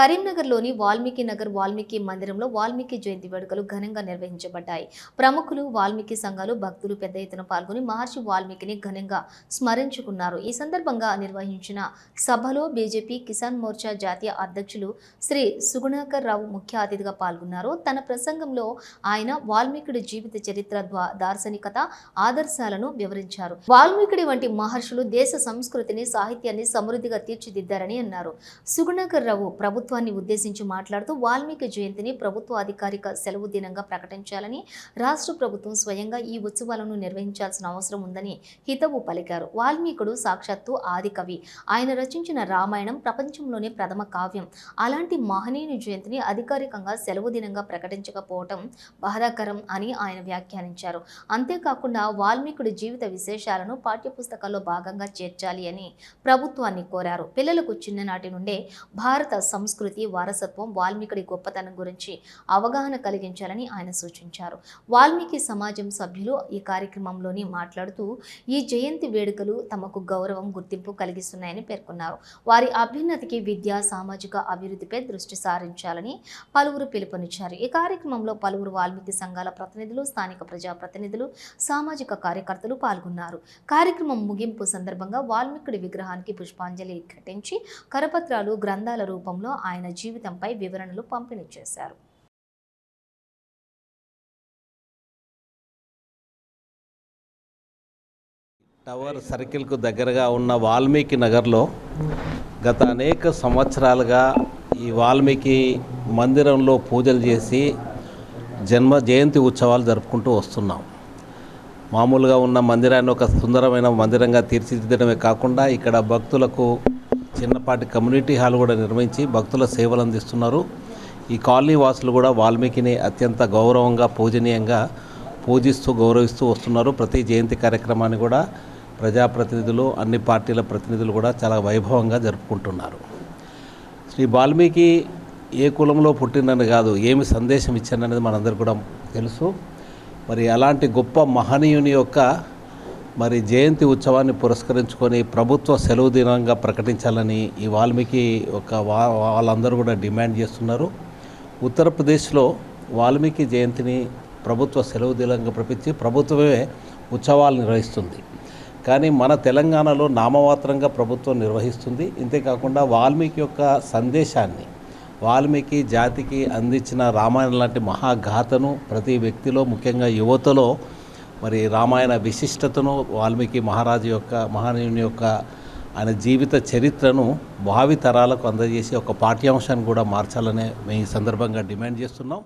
కరీంనగర్లోని వాల్మీకి నగర్ వాల్మీకి మందిరంలో వాల్మీకి జయంతి వేడుకలు ఘనంగా నిర్వహించబడ్డాయి. ప్రముఖులు వాల్మీకి సంఘాలు భక్తులు పెద్ద ఎత్తున పాల్గొని మహర్షి వాల్మీకిని ఘనంగా స్మరించుకున్నారు. ఈ సందర్భంగా నిర్వహించిన సభలో బీజేపీ కిసాన్ మోర్చా జాతీయ అధ్యక్షులు శ్రీ సుగుణాకర్ రావు ముఖ్య అతిథిగా పాల్గొన్నారు. తన ప్రసంగంలో ఆయన వాల్మీకుడి జీవిత చరిత్ర దార్శనికత ఆదర్శాలను వివరించారు. వాల్మీకుడి వంటి మహర్షులు దేశ సంస్కృతిని సాహిత్యాన్ని సమృద్ధిగా తీర్చిదిద్దారని అన్నారు. సుగుణాకర్ రావు ప్రభుత్వ ప్రభుత్వాన్ని ఉద్దేశించి మాట్లాడుతూ వాల్మీకి జయంతిని ప్రభుత్వ అధికారిక సెలవు దినంగా ప్రకటించాలని రాష్ట్ర ప్రభుత్వం స్వయంగా ఈ ఉత్సవాలను నిర్వహించాల్సిన అవసరం ఉందని హితవు పలికారు. వాల్మీకుడు సాక్షాత్తు ఆది కవి. ఆయన రచించిన రామాయణం ప్రపంచంలోనే ప్రథమ కావ్యం. అలాంటి మహనీయుని జయంతిని అధికారికంగా సెలవు దినంగా ప్రకటించకపోవటం బాధాకరం అని ఆయన వ్యాఖ్యానించారు. అంతేకాకుండా వాల్మీకుడి జీవిత విశేషాలను పాఠ్యపుస్తకాల్లో భాగంగా చేర్చాలి అని ప్రభుత్వాన్ని కోరారు. పిల్లలకు చిన్ననాటి నుండే భారత సంస్కృతి సంస్కృతి వారసత్వం వాల్మీకుడి గొప్పతనం గురించి అవగాహన కలిగించాలని ఆయన సూచించారు. వాల్మీకి సమాజం సభ్యులు ఈ కార్యక్రమంలోని మాట్లాడుతూ ఈ జయంతి వేడుకలు తమకు గౌరవం గుర్తింపు కలిగిస్తున్నాయని పేర్కొన్నారు. వారి అభ్యున్నతికి విద్య సామాజిక అభివృద్ధిపై దృష్టి సారించాలని పలువురు పిలుపునిచ్చారు. ఈ కార్యక్రమంలో పలువురు వాల్మీకి సంఘాల ప్రతినిధులు స్థానిక ప్రజాప్రతినిధులు సామాజిక కార్యకర్తలు పాల్గొన్నారు. కార్యక్రమం ముగింపు సందర్భంగా వాల్మీకుడి విగ్రహానికి పుష్పాంజలి ఘటించి కరపత్రాలు గ్రంథాల రూపంలో ఆయన జీవితంపై వివరణలు పంపిణీ చేశారు. టవర్ సర్కిల్కు దగ్గరగా ఉన్న వాల్మీకి నగర్లో గత అనేక సంవత్సరాలుగా ఈ వాల్మీకి మందిరంలో పూజలు చేసి జన్మ జయంతి ఉత్సవాలు జరుపుకుంటూ వస్తున్నాం. మామూలుగా ఉన్న మందిరాన్ని ఒక సుందరమైన మందిరంగా తీర్చిదిద్దడమే కాకుండా ఇక్కడ భక్తులకు చిన్నపాటి కమ్యూనిటీ హాల్ కూడా నిర్మించి భక్తుల సేవలు అందిస్తున్నారు. ఈ కాలనీ వాసులు కూడా వాల్మీకిని అత్యంత గౌరవంగా పూజనీయంగా పూజిస్తూ గౌరవిస్తూ వస్తున్నారు. ప్రతి జయంతి కార్యక్రమాన్ని కూడా ప్రజాప్రతినిధులు అన్ని పార్టీల ప్రతినిధులు కూడా చాలా వైభవంగా జరుపుకుంటున్నారు. శ్రీ వాల్మీకి ఏ కులంలో పుట్టినని కాదు ఏమి సందేశం ఇచ్చాననేది మనందరికీ కూడా తెలుసు. మరి అలాంటి గొప్ప మహనీయుని యొక్క మరి జయంతి ఉత్సవాన్ని పురస్కరించుకొని ప్రభుత్వ సెలవు దినంగా ప్రకటించాలని ఈ వాల్మీకి ఒక వా వాళ్ళందరూ కూడా డిమాండ్ చేస్తున్నారు. ఉత్తరప్రదేశ్లో వాల్మీకి జయంతిని ప్రభుత్వ సెలవు దినంగా ప్రకటించి ప్రభుత్వమే ఉత్సవాలు నిర్వహిస్తుంది. కానీ మన తెలంగాణలో నామమాత్రంగా ప్రభుత్వం నిర్వహిస్తుంది. ఇంతేకాకుండా వాల్మీకి యొక్క సందేశాన్ని వాల్మీకి జాతికి అందించిన రామాయణం లాంటి మహాగాథను ప్రతి వ్యక్తిలో ముఖ్యంగా యువతలో మరి రామాయణ విశిష్టతను వాల్మీకి మహారాజు యొక్క మహానీయుని యొక్క ఆయన జీవిత చరిత్రను భావి తరాలకు అందజేసి ఒక పాఠ్యాంశాన్ని కూడా మార్చాలనే మేము ఈ సందర్భంగా డిమాండ్ చేస్తున్నాం.